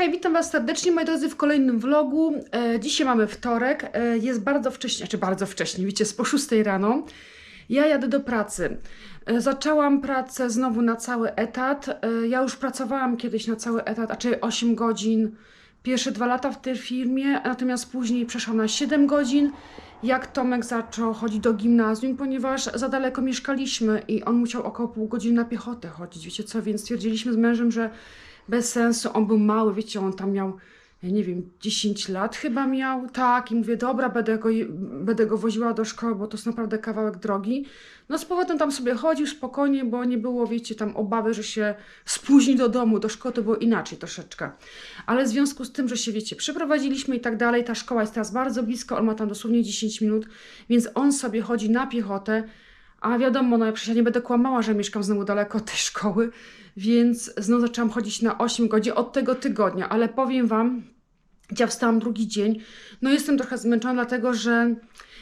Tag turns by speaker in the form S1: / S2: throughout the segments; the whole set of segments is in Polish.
S1: Hej, witam Was serdecznie, moi drodzy, w kolejnym vlogu. E, dzisiaj mamy wtorek, e, jest bardzo wcześnie, czy bardzo wcześnie, wiecie, z po 6 rano. Ja jadę do pracy. E, zaczęłam pracę znowu na cały etat. E, ja już pracowałam kiedyś na cały etat, a czy 8 godzin, pierwsze dwa lata w tej firmie, natomiast później przeszłam na 7 godzin. Jak Tomek zaczął chodzić do gimnazjum, ponieważ za daleko mieszkaliśmy i on musiał około pół godziny na piechotę chodzić, wiecie co, więc stwierdziliśmy z mężem, że bez sensu. On był mały, wiecie, on tam miał, ja nie wiem, 10 lat chyba miał, tak, i mówię, dobra, będę go, będę go woziła do szkoły, bo to jest naprawdę kawałek drogi. No z powrotem tam sobie chodził spokojnie, bo nie było, wiecie, tam obawy, że się spóźni do domu, do szkoły, to było inaczej troszeczkę. Ale w związku z tym, że się, wiecie, przyprowadziliśmy i tak dalej, ta szkoła jest teraz bardzo blisko, on ma tam dosłownie 10 minut, więc on sobie chodzi na piechotę, a wiadomo, no ja przecież ja nie będę kłamała, że mieszkam znowu daleko od tej szkoły, więc znowu zaczęłam chodzić na 8 godzin od tego tygodnia, ale powiem Wam, ja wstałam drugi dzień, no jestem trochę zmęczona, dlatego że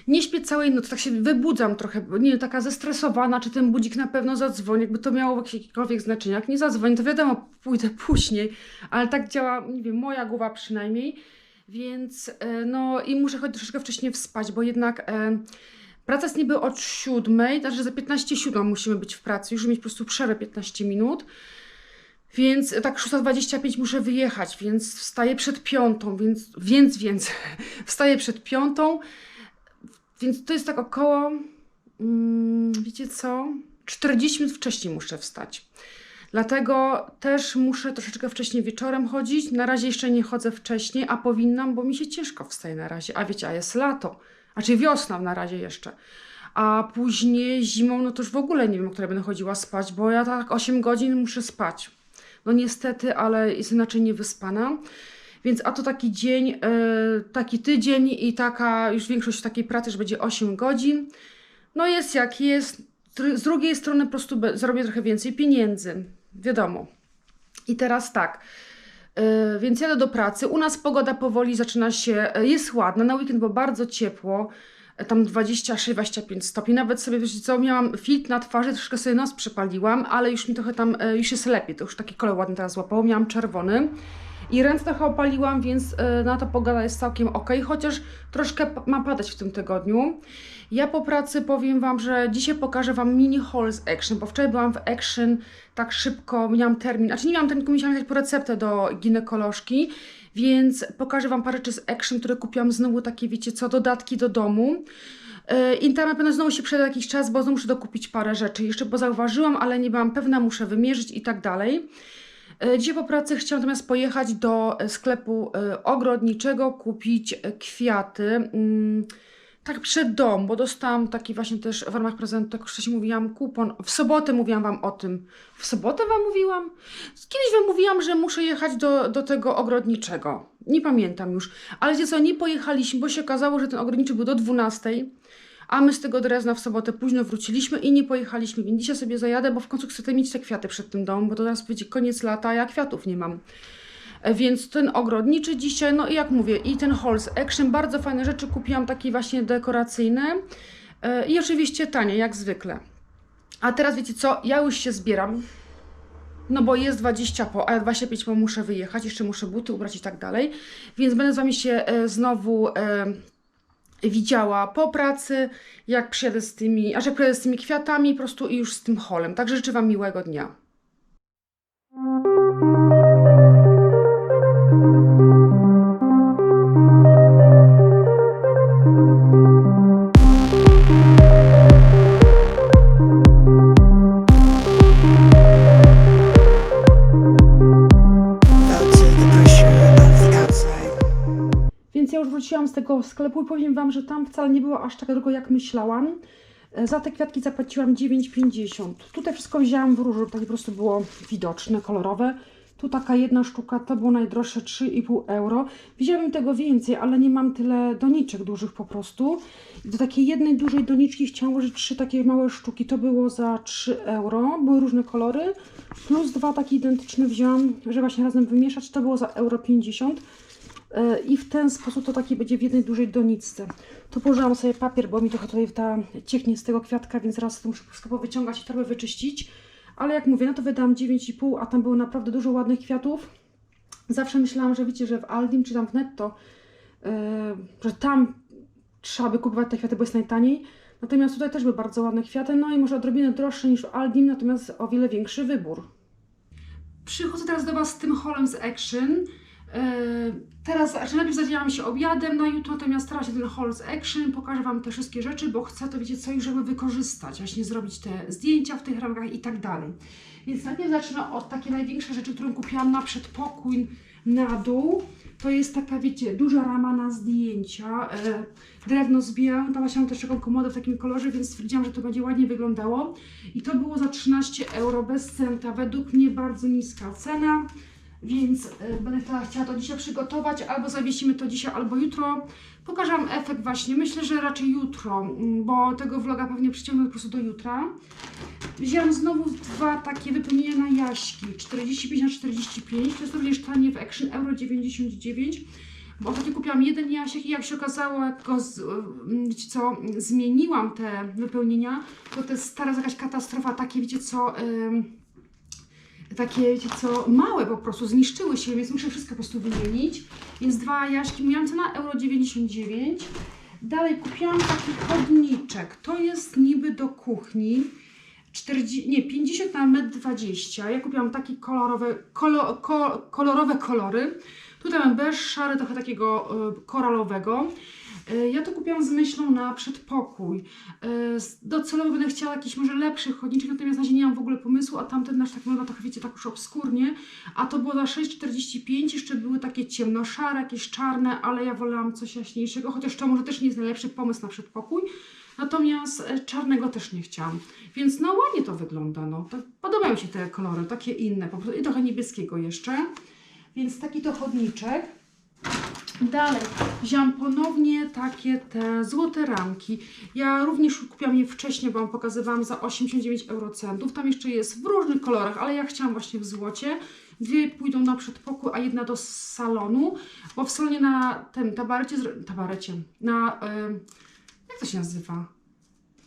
S1: nie śpię całej nocy, tak się wybudzam trochę, nie wiem, taka zestresowana, czy ten budzik na pewno zadzwoni, jakby to miało jakiekolwiek znaczenie. Jak nie zadzwoni, to wiadomo, pójdę później, ale tak działa, nie wiem, moja głowa przynajmniej, więc e, no i muszę choć troszeczkę wcześniej wspać, bo jednak... E, Praca jest niby od siódmej, znaczy za 15 siódma musimy być w pracy, już mieć po prostu przerwę 15 minut. Więc tak 6.25 muszę wyjechać, więc wstaję przed piątą, więc, więc, więc wstaję przed piątą, więc to jest tak około, mm, wiecie co, 40 minut wcześniej muszę wstać. Dlatego też muszę troszeczkę wcześniej wieczorem chodzić. Na razie jeszcze nie chodzę wcześniej, a powinnam, bo mi się ciężko wstaje na razie. A wiecie, a jest lato. Znaczy wiosna na razie jeszcze. A później zimą, no to już w ogóle nie wiem, o której będę chodziła spać, bo ja tak 8 godzin muszę spać. No niestety, ale jest inaczej niewyspana. Więc a to taki dzień, yy, taki tydzień i taka już większość takiej pracy, że będzie 8 godzin. No jest jak jest. Z drugiej strony po prostu zrobię trochę więcej pieniędzy. Wiadomo. I teraz tak. Yy, więc jadę do pracy. U nas pogoda powoli zaczyna się, yy, jest ładna. Na weekend było bardzo ciepło, yy, tam 26-25 stopni. Nawet sobie, wiecie co, miałam filtr na twarzy, troszkę sobie nos przypaliłam, ale już mi trochę tam, już jest lepiej. To już taki kolor ładny teraz złapało. Miałam czerwony. I ręce trochę opaliłam, więc na to pogoda jest całkiem ok, chociaż troszkę ma padać w tym tygodniu. Ja po pracy powiem Wam, że dzisiaj pokażę Wam mini haul z Action, bo wczoraj byłam w Action tak szybko, miałam termin, znaczy nie miałam terminu, musiałam jechać po receptę do ginekolożki, więc pokażę Wam parę rzeczy z Action, które kupiłam znowu takie, wiecie co, dodatki do domu. I tam na pewno znowu się przejdę jakiś czas, bo znowu muszę dokupić parę rzeczy. Jeszcze bo zauważyłam, ale nie byłam pewna, muszę wymierzyć i tak dalej. Dzisiaj po pracy chciałam natomiast pojechać do sklepu ogrodniczego, kupić kwiaty. Mm, tak przed dom, bo dostałam taki właśnie też w ramach prezentu, jak wcześniej mówiłam, kupon. W sobotę mówiłam Wam o tym. W sobotę Wam mówiłam? Kiedyś Wam mówiłam, że muszę jechać do, do tego ogrodniczego. Nie pamiętam już. Ale wiecie co, nie pojechaliśmy, bo się okazało, że ten ogrodniczy był do 12, a my z tego Drezna w sobotę późno wróciliśmy i nie pojechaliśmy. Więc dzisiaj sobie zajadę, bo w końcu chcę mieć te kwiaty przed tym domem, bo to teraz będzie koniec lata, a ja kwiatów nie mam. E, więc ten ogrodniczy dzisiaj, no i jak mówię, i ten Halls Action, bardzo fajne rzeczy kupiłam, takie właśnie dekoracyjne e, i oczywiście tanie, jak zwykle. A teraz wiecie co, ja już się zbieram, no bo jest 20 po, a ja 25 po muszę wyjechać, jeszcze muszę buty ubrać i tak dalej, więc będę z Wami się e, znowu widziała po pracy, jak przyjadę z tymi, a że przyjadę z tymi kwiatami po prostu i już z tym holem. Także życzę Wam miłego dnia. Wróciłam z tego sklepu i powiem Wam, że tam wcale nie było aż tak drogo, jak myślałam. E, za te kwiatki zapłaciłam 9,50. Tutaj wszystko wzięłam w różu, tak po prostu było widoczne, kolorowe. Tu taka jedna sztuka, to było najdroższe 3,5 euro. Wziąłem tego więcej, ale nie mam tyle doniczek dużych po prostu. Do takiej jednej dużej doniczki chciałam włożyć trzy takie małe sztuki. To było za 3 euro. Były różne kolory. Plus dwa takie identyczne wziąłam, żeby właśnie razem wymieszać. To było za euro 50 e, i w ten sposób to taki będzie w jednej dużej doniczce. Tu położyłam sobie papier, bo mi trochę tutaj ta cieknie z tego kwiatka, więc raz to muszę wszystko wyciągać i trochę wyczyścić. Ale jak mówię, no to wydałam 9,5, a tam było naprawdę dużo ładnych kwiatów. Zawsze myślałam, że wiecie, że w Aldim czy tam w Netto, e, że tam trzeba by kupować te kwiaty, bo jest najtaniej. Natomiast tutaj też były bardzo ładne kwiaty, no i może odrobinę droższe niż w Aldim, natomiast o wiele większy wybór. Przychodzę teraz do Was z tym holem z Action. E, Teraz, znaczy najpierw zadziałam się obiadem na jutro, natomiast teraz się ten haul Action, pokażę Wam te wszystkie rzeczy, bo chcę to, wiecie co, już żeby wykorzystać, właśnie zrobić te zdjęcia w tych ramkach i tak dalej. Więc najpierw zacznę od takiej największej rzeczy, którą kupiłam na przedpokój na dół. To jest taka, wiecie, duża rama na zdjęcia. E, drewno zbijałam, tam właśnie mam też taką komodę w takim kolorze, więc stwierdziłam, że to będzie ładnie wyglądało. I to było za 13 euro bez centa. Według mnie bardzo niska cena. Więc y, będę chciała, chciała to dzisiaj przygotować, albo zawiesimy to dzisiaj, albo jutro. Pokażę Wam efekt właśnie, myślę, że raczej jutro, mm, bo tego vloga pewnie przyciągnę po prostu do jutra. Wzięłam znowu dwa takie wypełnienia na jaśki, 45 na 45, to jest również tanie w Action, euro 99. Bo ostatnio kupiłam jeden jasiek i jak się okazało, jak go z, mm, wiecie co, zmieniłam te wypełnienia, to to jest teraz jakaś katastrofa, takie wiecie co... ym, takie, wiecie co, małe po prostu, zniszczyły się, więc muszę wszystko po prostu wymienić. Więc dwa jaśki, miałam cenę euro 99. Dalej kupiłam taki chodniczek, to jest niby do kuchni. 40, nie, 50 na 1,20 m. Ja kupiłam takie kolorowe, kolo, ko, kolorowe kolory. Tutaj mam beż, szary, trochę takiego y, koralowego. Y, Ja to kupiłam z myślą na przedpokój. Z- Docelowo będę chciała jakiś może lepszy chodniczek, natomiast na razie nie mam w ogóle pomysłu, a tamten nasz tak wygląda trochę, wiecie, tak już obskurnie. A to było za 6,45, jeszcze były takie ciemno-szare, jakieś czarne, ale ja wolałam coś jaśniejszego, chociaż to może też nie jest najlepszy pomysł na przedpokój. Natomiast e, czarnego też nie chciałam. Więc no ładnie to wygląda, no. To podobają się te kolory, takie inne po prostu. I trochę niebieskiego jeszcze. Więc taki to chodniczek. Dalej, wziąłam ponownie takie te złote ramki. Ja również kupiłam je wcześniej, bo Wam pokazywałam za 89 eurocentów. Tam jeszcze jest w różnych kolorach, ale ja chciałam właśnie w złocie. Dwie pójdą na przedpokój, a jedna do salonu, bo w salonie na tym tabarecie, tabarecie, na, em, jak to się nazywa?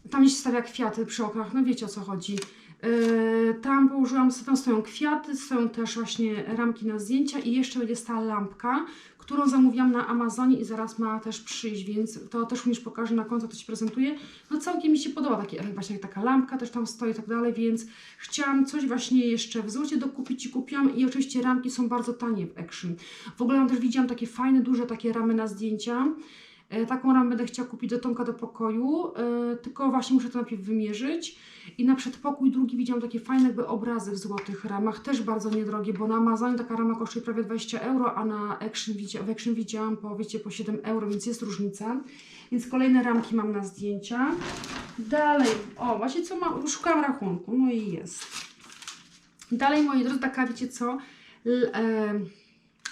S1: Tam gdzie się stawia kwiaty przy oknach, no wiecie o co chodzi. Yy, tam położyłam, tam stoją kwiaty, stoją też właśnie ramki na zdjęcia i jeszcze będzie stała lampka, którą zamówiłam na Amazonie i zaraz ma też przyjść, więc to też również pokażę na końcu, to prezentuje. No całkiem mi się podoba taki efekt, właśnie taka lampka też tam stoi i tak dalej, więc chciałam coś właśnie jeszcze w złocie dokupić i kupiłam i oczywiście ramki są bardzo tanie w Action. W ogóle tam też widziałam takie fajne, duże takie ramy na zdjęcia. E, Taką ramę będę chciała kupić do Tomka do pokoju, e, tylko właśnie muszę to najpierw wymierzyć. I na przedpokój drugi widziałam takie fajne jakby obrazy w złotych ramach, też bardzo niedrogie, bo na Amazonie taka rama kosztuje prawie 20 euro, a na Action, w Action widziałam po, wiecie, po 7 euro, więc jest różnica. Więc kolejne ramki mam na zdjęcia. Dalej, o właśnie co mam, szukałam rachunku, no i jest. Dalej, moi drodzy, taka, wiecie co, L, e,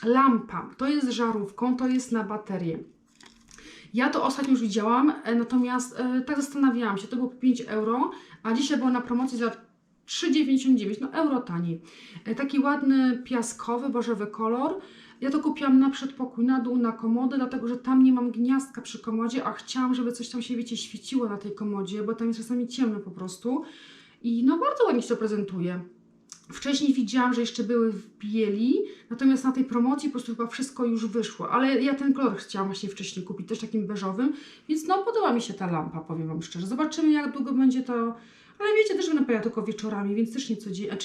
S1: lampa, to jest żarówką, to jest na baterię. Ja to ostatnio już widziałam, e, natomiast e, tak zastanawiałam się, to było po 5 euro, a dzisiaj było na promocji za 3,99, no euro taniej. Taki ładny, piaskowy, bożowy kolor. Ja to kupiłam na przedpokój, na dół, na komodę, dlatego że tam nie mam gniazdka przy komodzie, a chciałam, żeby coś tam się, wiecie, świeciło na tej komodzie, bo tam jest czasami ciemno po prostu. I no bardzo ładnie się to prezentuje. Wcześniej widziałam, że jeszcze były w bieli, natomiast na tej promocji po prostu chyba wszystko już wyszło. Ale ja ten kolor chciałam właśnie wcześniej kupić, też takim beżowym, więc no podoba mi się ta lampa, powiem Wam szczerze. Zobaczymy jak długo będzie to... Ale wiecie, też będę pojechała tylko wieczorami, więc też nie codziennie,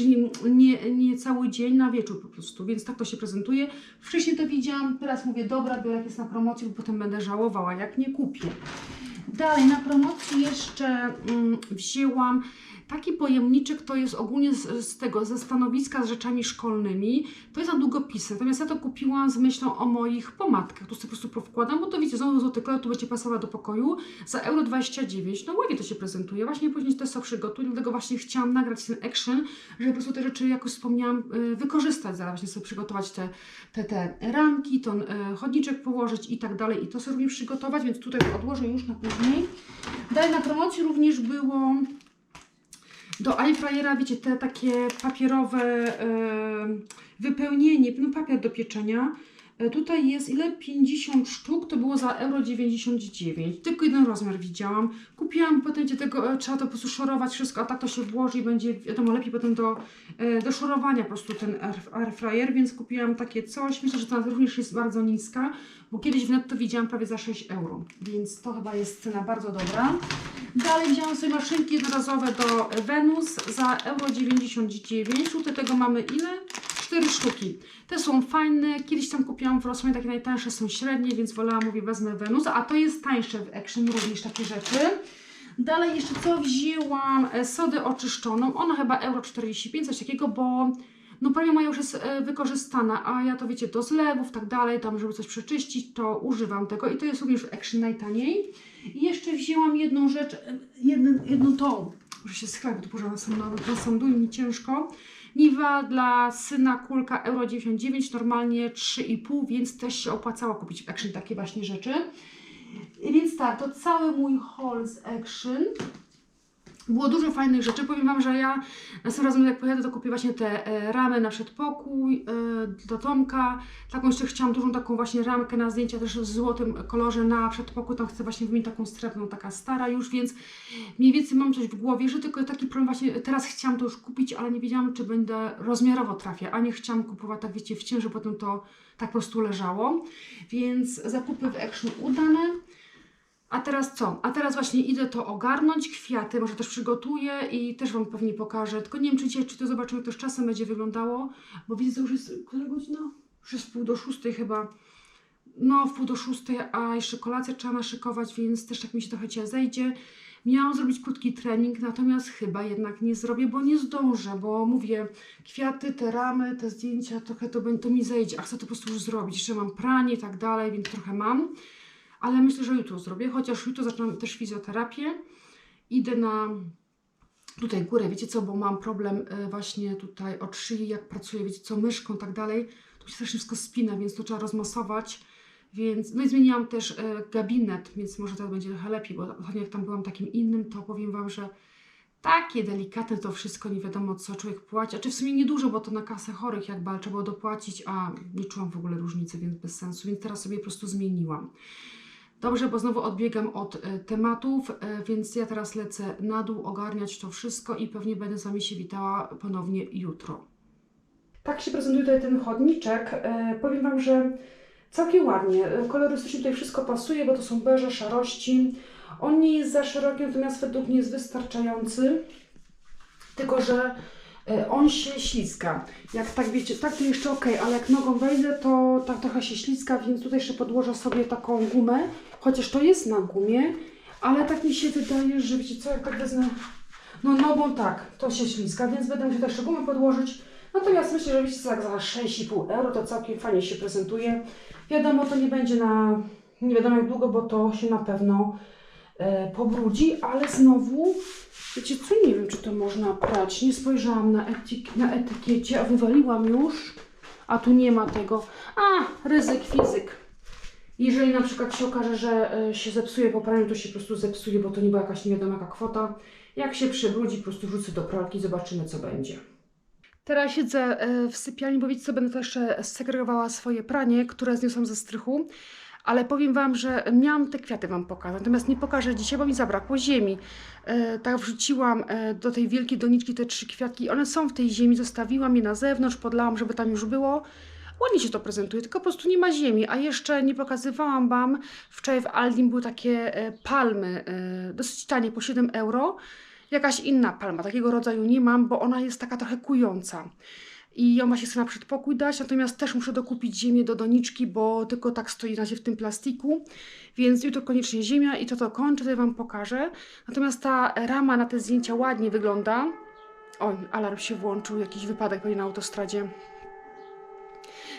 S1: nie, nie, nie cały dzień, na wieczór po prostu, więc tak to się prezentuje. Wcześniej to widziałam, teraz mówię, dobra, biorę jak jest na promocji, bo potem będę żałowała, jak nie kupię. Dalej, na promocji jeszcze mm, wzięłam taki pojemniczek, to jest ogólnie z, z tego, ze stanowiska z rzeczami szkolnymi. To jest na długopisy. Natomiast ja to kupiłam z myślą o moich pomadkach. Tu sobie po prostu powkładam, bo to wiecie, znowu złoty kolor, tu będzie pasować do pokoju za euro 29. No ładnie to się prezentuje. Właśnie później też sobie przygotuję, dlatego właśnie chciałam nagrać ten action, żeby po prostu te rzeczy, jak już wspomniałam, y, wykorzystać. Zaraz właśnie sobie przygotować te, te, te ramki, ten y, chodniczek położyć i tak dalej. I to sobie również przygotować, więc tutaj to odłożę już na później. Dalej na promocji również było do airfryera, wiecie, te takie papierowe e, wypełnienie, no papier do pieczenia. E, Tutaj jest ile? 50 sztuk, to było za euro 99. Tylko jeden rozmiar widziałam. Kupiłam, potem będzie tego, e, trzeba to po prostu szorować wszystko, a tak to się włoży i będzie, wiadomo, lepiej potem do, e, do szorowania po prostu ten air, fryer, więc kupiłam takie coś. Myślę, że cena również jest bardzo niska, bo kiedyś w netto widziałam prawie za 6 euro, więc to chyba jest cena bardzo dobra. Dalej wzięłam sobie maszynki jednorazowe do Venus za euro 99. Tutaj tego mamy ile? 4 sztuki. Te są fajne. Kiedyś tam kupiłam w Rossmanie, takie najtańsze są średnie, więc wolałam, mówię, wezmę Venus. A to jest tańsze w Action również takie rzeczy. Dalej jeszcze co wzięłam? E, Sodę oczyszczoną. Ona chyba euro 45, coś takiego, bo no prawie moja już jest e, wykorzystana, a ja to wiecie, do zlewów, tak dalej, tam żeby coś przeczyścić, to używam tego i to jest również Action najtaniej. I jeszcze wzięłam jedną rzecz, e, jedną, jedną tą, muszę się schylić, bo to położę na, sam, na, mi ciężko. Niwa dla syna kulka euro 99, normalnie 3,5, więc też się opłacało kupić w Action takie właśnie rzeczy. Więc tak, to cały mój haul z Action. Było dużo fajnych rzeczy. Powiem Wam, że ja następnym razem jak pojadę, to kupię właśnie te e, ramy na przedpokój e, do Tomka. Taką jeszcze chciałam dużą taką właśnie ramkę na zdjęcia też w złotym kolorze na przedpokój. Tam chcę właśnie wymienić taką strefną, taka stara już, więc mniej więcej mam coś w głowie, że tylko taki problem właśnie teraz chciałam to już kupić, ale nie wiedziałam, czy będę rozmiarowo trafię, a nie chciałam kupować tak wiecie w cień, że potem to tak po prostu leżało. Więc zakupy w Action udane. A teraz co? A teraz właśnie idę to ogarnąć, kwiaty może też przygotuję i też Wam pewnie pokażę. Tylko nie wiem, czy dzisiaj, czy to zobaczymy, jak to z czasem będzie wyglądało, bo widzę, że już jest, która godzina? Już jest pół do szóstej chyba. No, w pół do szóstej, a jeszcze kolację trzeba naszykować, więc też tak mi się trochę cię zejdzie. Miałam zrobić krótki trening, natomiast chyba jednak nie zrobię, bo nie zdążę, bo mówię, kwiaty, te ramy, te zdjęcia, trochę to, to mi zejdzie, a chcę to po prostu już zrobić. Jeszcze mam pranie i tak dalej, więc trochę mam ale myślę, że jutro zrobię, chociaż jutro zaczynam też fizjoterapię. Idę na tutaj górę, wiecie co, bo mam problem e, właśnie tutaj od szyi, jak pracuję, wiecie co, myszką i tak dalej, to się strasznie wszystko spina, więc to trzeba rozmasować. Więc, no i zmieniłam też e, gabinet, więc może teraz będzie trochę lepiej, bo ostatnio jak tam byłam takim innym, to powiem Wam, że takie delikatne to wszystko, nie wiadomo co człowiek płaci, a czy w sumie niedużo, bo to na kasę chorych ale trzeba było dopłacić, a nie czułam w ogóle różnicy, więc bez sensu, więc teraz sobie po prostu zmieniłam. Dobrze, bo znowu odbiegam od e, tematów, e, więc ja teraz lecę na dół ogarniać to wszystko i pewnie będę z Wami się witała ponownie jutro. Tak się prezentuje tutaj ten chodniczek. E, powiem Wam, że całkiem ładnie. Kolorystycznie tutaj wszystko pasuje, bo to są beże, szarości. On nie jest za szeroki, natomiast według mnie jest wystarczający. Tylko, że on się ślizga. Jak tak wiecie, tak to jeszcze ok, ale jak nogą wejdę, to tak trochę się ślizga, więc tutaj jeszcze podłożę sobie taką gumę, chociaż to jest na gumie, ale tak mi się wydaje, że wiecie co, jak tak wezmę, no nogą tak, to się ślizga, więc będę musiała jeszcze gumę podłożyć. Natomiast myślę, że wiecie co, za 6,5 euro to całkiem fajnie się prezentuje. Wiadomo, to nie będzie na nie wiadomo jak długo, bo to się na pewno e, pobrudzi, ale znowu Wiecie co, nie wiem, czy to można prać. Nie spojrzałam na, etyk na etykiecie, a wywaliłam już. A tu nie ma tego. A, ryzyk fizyk. Jeżeli na przykład się okaże, że e, się zepsuje po praniu, to się po prostu zepsuje, bo to nie była jakaś nie wiadomo jaka kwota. Jak się przybrudzi, po prostu wrzucę do pralki, zobaczymy co będzie. Teraz siedzę e, w sypialni, bo wiecie co, będę też jeszcze segregowała swoje pranie, które zniosłam ze strychu. Ale powiem Wam, że miałam te kwiaty Wam pokazać, natomiast nie pokażę dzisiaj, bo mi zabrakło ziemi. E, tak wrzuciłam e, do tej wielkiej doniczki te trzy kwiatki. One są w tej ziemi, zostawiłam je na zewnątrz, podlałam, żeby tam już było. Ładnie się to prezentuje, tylko po prostu nie ma ziemi. A jeszcze nie pokazywałam Wam, wczoraj w Aldim były takie e, palmy, e, dosyć tanie, po 7 euro. Jakaś inna palma, takiego rodzaju nie mam, bo ona jest taka trochę kująca. I ją właśnie chcę na przedpokój dać, natomiast też muszę dokupić ziemię do doniczki, bo tylko tak stoi na razie w tym plastiku. Więc jutro koniecznie ziemia i to to kończę, to Wam pokażę. Natomiast ta rama na te zdjęcia ładnie wygląda. Oj, alarm się włączył, jakiś wypadek pewnie na autostradzie.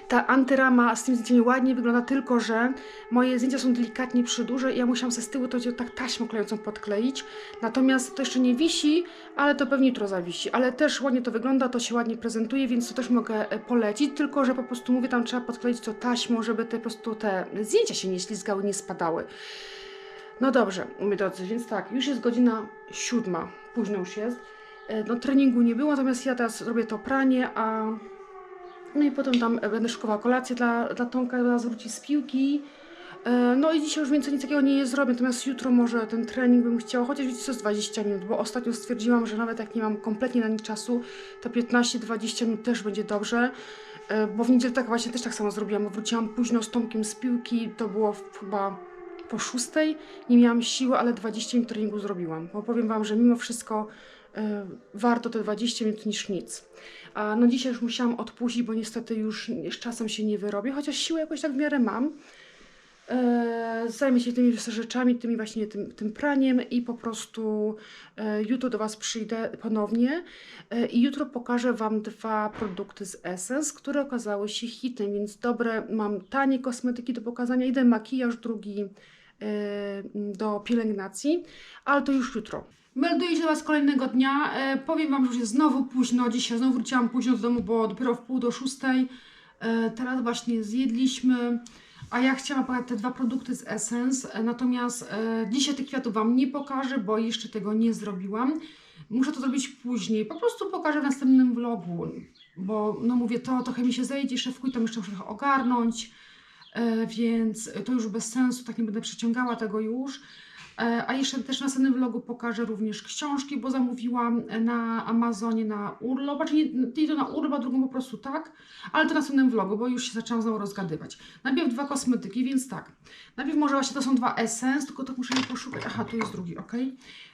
S1: Ta antyrama z tym zdjęciem ładnie wygląda, tylko że moje zdjęcia są delikatnie przyduże i ja musiałam ze z tyłu to tak taśmą klejącą podkleić. Natomiast to jeszcze nie wisi, ale to pewnie jutro zawisi. Ale też ładnie to wygląda, to się ładnie prezentuje, więc to też mogę e, polecić, tylko że po prostu mówię, tam trzeba podkleić to taśmą, żeby te po prostu te zdjęcia się nie ślizgały, nie spadały. No dobrze, moi drodzy, więc tak, już jest godzina siódma, późno już jest. E, No treningu nie było, natomiast ja teraz robię to pranie, a No i potem tam będę szykowała kolację dla, dla Tomka, zaraz wróci z piłki. E, No i dzisiaj już więcej nic takiego nie zrobię, natomiast jutro może ten trening bym chciała, chociaż wiecie co jest 20 minut, bo ostatnio stwierdziłam, że nawet jak nie mam kompletnie na nic czasu, to 15-20 minut też będzie dobrze, E, bo w niedzielę tak właśnie też tak samo zrobiłam, bo wróciłam późno z Tomkiem z piłki, to było chyba po szóstej, nie miałam siły, ale 20 minut treningu zrobiłam, bo powiem Wam, że mimo wszystko warto te 20 minut niż nic. A no dzisiaj już musiałam odpuścić, bo niestety już z czasem się nie wyrobię, chociaż siłę jakoś tak w miarę mam. E, zajmę się tymi rzeczami, tymi właśnie tym, tym praniem i po prostu e, jutro do Was przyjdę ponownie e, i jutro pokażę Wam dwa produkty z Essence, które okazały się hitem, więc dobre, mam tanie kosmetyki do pokazania, jeden makijaż, drugi do pielęgnacji, ale to już jutro. Melduję się do Was kolejnego dnia. E, powiem Wam, że już jest znowu późno. Dzisiaj znowu wróciłam późno z domu, bo dopiero w pół do szóstej. E, teraz właśnie zjedliśmy. A ja chciałam pokazać te dwa produkty z Essence. E, natomiast e, dzisiaj tych kwiatów Wam nie pokażę, bo jeszcze tego nie zrobiłam. Muszę to zrobić później. Po prostu pokażę w następnym vlogu. Bo no mówię, to trochę mi się zejdzie, szefkuj, tam jeszcze muszę trochę ogarnąć. E, więc to już bez sensu, tak nie będę przeciągała tego już. E, A jeszcze też w następnym vlogu pokażę również książki, bo zamówiłam na Amazonie na urlop. Znaczy nie, nie to na urlop, a drugą po prostu tak, ale to w następnym vlogu, bo już się zaczęłam znowu rozgadywać. Najpierw dwa kosmetyki, więc tak. Najpierw może właśnie to są dwa Essence, tylko to muszę je poszukać. Aha, tu jest drugi, ok.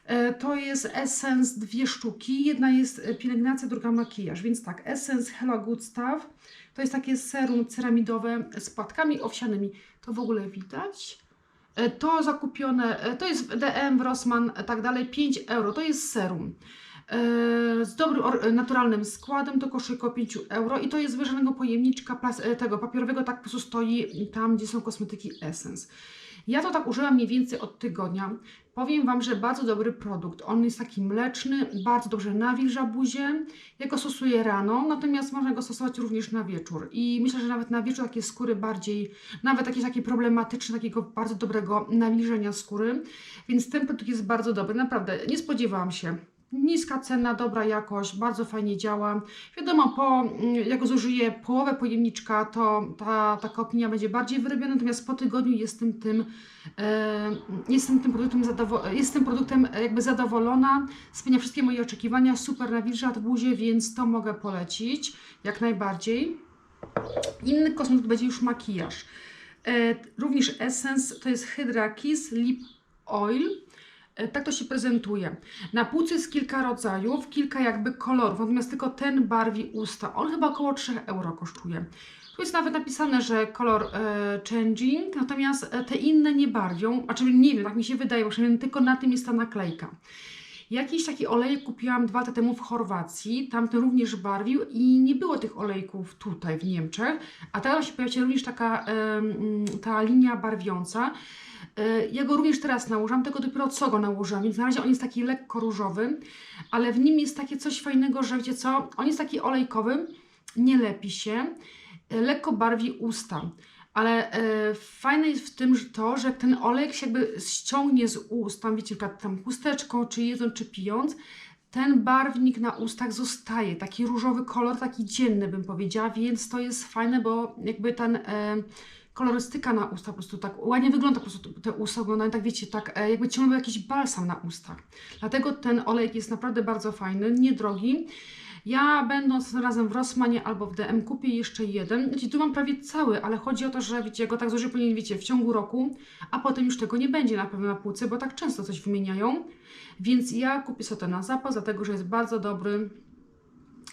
S1: E, To jest Essence dwie sztuki. Jedna jest e, pielęgnacja, druga makijaż. Więc tak, Essence Hello Good Stuff. To jest takie serum ceramidowe z płatkami owsianymi. To w ogóle widać. E, To zakupione, e, to jest DM, Rossmann, tak dalej, 5 euro. To jest serum. E, Z dobrym, naturalnym składem to kosztuje około 5 euro i to jest wyżanego pojemniczka e, tego papierowego, tak po prostu stoi tam, gdzie są kosmetyki Essence. Ja to tak używam mniej więcej od tygodnia. Powiem Wam, że bardzo dobry produkt. On jest taki mleczny, bardzo dobrze nawilża buzię. Ja go stosuję rano, natomiast można go stosować również na wieczór. I myślę, że nawet na wieczór takie skóry bardziej, nawet jakieś takie problematyczne, takiego bardzo dobrego nawilżenia skóry. Więc ten produkt jest bardzo dobry, naprawdę. Nie spodziewałam się. Niska cena, dobra jakość, bardzo fajnie działa. Wiadomo, po, mm, jak zużyję połowę pojemniczka, to ta taka opinia będzie bardziej wyrobiona, natomiast po tygodniu jestem tym, e, jestem tym produktem, jestem produktem e, jakby zadowolona, spełnia wszystkie moje oczekiwania, super nawilża buzię, więc to mogę polecić jak najbardziej. Inny kosmetyk będzie już makijaż. E, również Essence to jest Hydra Kiss Lip Oil. E, Tak to się prezentuje. Na półce jest kilka rodzajów, kilka jakby kolorów, natomiast tylko ten barwi usta. On chyba około 3 euro kosztuje. Tu jest nawet napisane, że kolor e, changing, natomiast e, te inne nie barwią, a czym nie wiem, tak mi się wydaje, bo tylko na tym jest ta naklejka. Jakiś taki olejek kupiłam dwa lata temu w Chorwacji, tamten również barwił i nie było tych olejków tutaj w Niemczech, a teraz się pojawia się również taka ta linia barwiąca. E, Ja go również teraz nałożyłam, tego dopiero co go nałożyłam, więc na razie on jest taki lekko różowy, ale w nim jest takie coś fajnego, że wiecie co, on jest taki olejkowy, nie lepi się, e, lekko barwi usta. Ale e, fajne jest w tym że to, że ten olejek się jakby ściągnie z ust, tam wiecie, tam chusteczką, czy jedząc, czy pijąc, ten barwnik na ustach zostaje, taki różowy kolor, taki dzienny bym powiedziała, więc to jest fajne, bo jakby ten e, kolorystyka na usta po prostu tak ładnie wygląda po prostu te usta, wyglądają tak wiecie, tak e, jakby ciągle jakiś balsam na ustach. Dlatego ten olejek jest naprawdę bardzo fajny, niedrogi. Ja będąc razem w Rossmanie albo w DM kupię jeszcze jeden. Wiecie, tu mam prawie cały, ale chodzi o to, że wiecie, go tak zużyję powinien, wiecie, w ciągu roku, a potem już tego nie będzie na pewno na półce, bo tak często coś wymieniają. Więc ja kupię sobie to na zapas, dlatego że jest bardzo dobry.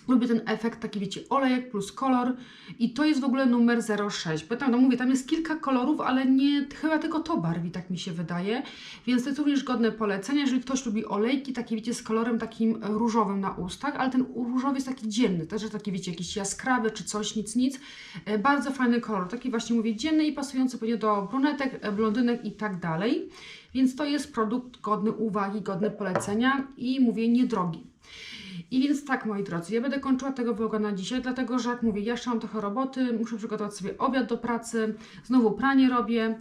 S1: Lubię ten efekt, taki wiecie, olejek plus kolor i to jest w ogóle numer 06, bo tam, no mówię, tam jest kilka kolorów, ale nie, chyba tylko to barwi, tak mi się wydaje, więc to jest również godne polecenia, jeżeli ktoś lubi olejki, takie wiecie, z kolorem takim różowym na ustach, ale ten różowy jest taki dzienny, też taki wiecie, jakiś jaskrawy czy coś, nic, nic, E, bardzo fajny kolor, taki właśnie mówię, dzienny i pasujący pewnie do brunetek, e, blondynek i tak dalej, więc to jest produkt godny uwagi, godny polecenia i mówię, niedrogi. I więc tak, moi drodzy, ja będę kończyła tego vloga na dzisiaj, dlatego że jak mówię, ja jeszcze mam trochę roboty, muszę przygotować sobie obiad do pracy, znowu pranie robię.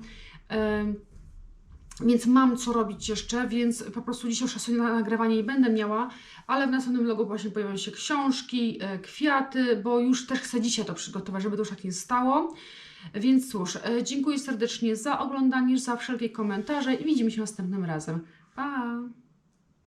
S1: Więc mam co robić jeszcze, więc po prostu dzisiaj czasu na nagrywanie nie będę miała, ale w następnym vlogu właśnie pojawią się książki, e, kwiaty, bo już też chcę dzisiaj to przygotować, żeby to już tak nie stało. Więc cóż, e, dziękuję serdecznie za oglądanie, za wszelkie komentarze i widzimy się następnym razem. Pa!